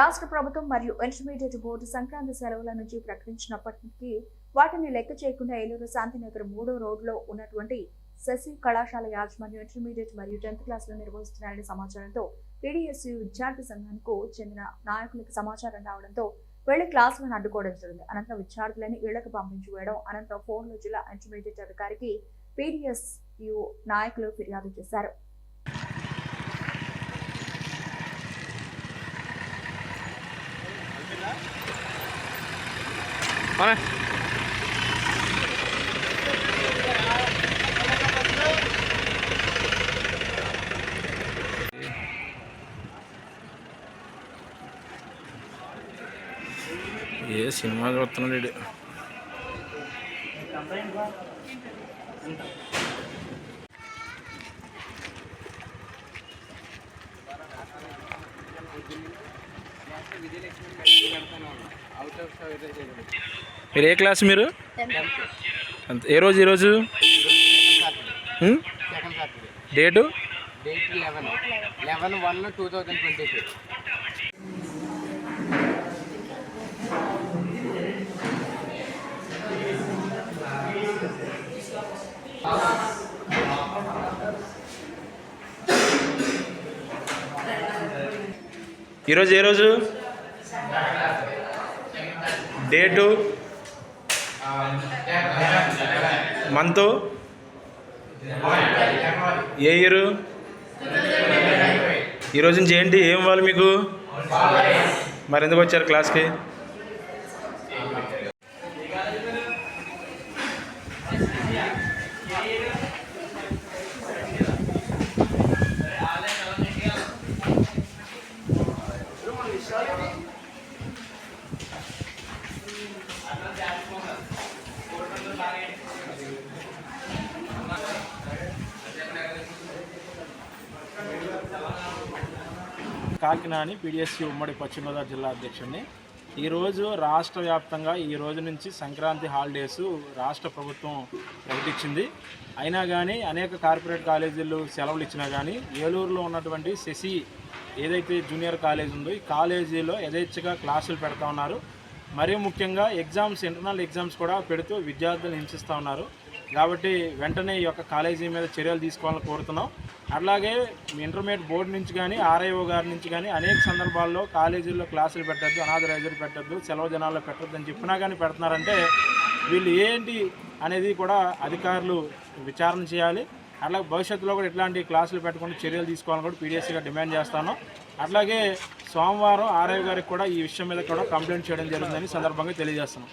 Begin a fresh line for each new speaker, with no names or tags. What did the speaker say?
రాష్ట్ర ప్రభుత్వం మరియు ఇంటర్మీడియట్ బోర్డు సంక్రాంతి సెలవుల నుంచి ప్రకటించినప్పటికీ వాటిని లెక్క చేయకుండా ఏలూరు శాంతినగర్ మూడో రోడ్లో ఉన్నటువంటి శశి కళాశాల యాజమాన్యం ఇంటర్మీడియట్ మరియు టెన్త్ క్లాసులు నిర్వహిస్తున్నారనే సమాచారంతో పీడీఎస్యు విద్యార్థి సంఘానికి చెందిన నాయకులకు సమాచారం రావడంతో వెళ్ళి క్లాసులను అడ్డుకోవడం జరిగింది. అనంతరం విద్యార్థులని ఇళ్ళకు పంపించి వేయడం అనంతరం ఫోన్లో జిల్లా ఇంటర్మీడియట్ అధికారికి పీడీఎస్యు నాయకులు ఫిర్యాదు చేశారు.
Mana? ఏ సినిమా చూస్తున్నాడు Thank you. మీరు ఏ క్లాస్ మీరు? ఏ రోజు ఈరోజు
Saturday
date?
Date eleven. Eleven one two thousand twenty two.
ఈరోజు ఏ రోజు? డేటు? మంత్? ఏ ఇయర్? ఈరోజు నుంచి ఏంటి? ఏం ఇవ్వాలి మీకు? మరి ఎందుకు వచ్చారు క్లాస్కి?
కాకినాని పీడిఎస్సీ ఉమ్మడి పశ్చిమ గోదావరి జిల్లా అధ్యక్షుడిని. ఈరోజు రాష్ట్ర వ్యాప్తంగా ఈ రోజు నుంచి సంక్రాంతి హాలిడేస్ రాష్ట్ర ప్రభుత్వం ప్రకటించింది. అయినా కానీ అనేక కార్పొరేట్ కాలేజీలు సెలవులు ఇచ్చినా కానీ ఏలూరులో ఉన్నటువంటి శశి ఏదైతే జూనియర్ కాలేజ్ ఉందో ఈ కాలేజీలో యథేచ్ఛగా క్లాసులు పెడతా ఉన్నారు. మరీ ముఖ్యంగా ఎగ్జామ్స్ ఇంటర్నల్ ఎగ్జామ్స్ కూడా పెడుతూ విద్యార్థులను హింసిస్తూ ఉన్నారు. కాబట్టి వెంటనే ఈ యొక్క కాలేజీ మీద చర్యలు తీసుకోవాలని కోరుతున్నాం. అట్లాగే ఇంటర్మీడియట్ బోర్డు నుంచి కానీ ఆర్ఐఓ గారి నుంచి కానీ అనేక సందర్భాల్లో కాలేజీల్లో క్లాసులు పెట్టద్దు అనాథరైజర్ పెట్టద్దు సెలవు దినాల్లో పెట్టద్దు అని చెప్పినా కానీ పెడుతున్నారంటే వీళ్ళు ఏంటి అనేది కూడా అధికారులు విచారణ చేయాలి. అట్లాగే భవిష్యత్తులో కూడా ఇట్లాంటి క్లాసులు పెట్టకుండా చర్యలు తీసుకోవాలని కూడా పీడిఎస్సీగా డిమాండ్ చేస్తాను. అట్లాగే సోమవారం ఆర్ఐ గారికి కూడా ఈ విషయం మీద కూడా కంప్లైంట్ చేయడం జరుగుతుందని సందర్భంగా తెలియజేస్తున్నాం.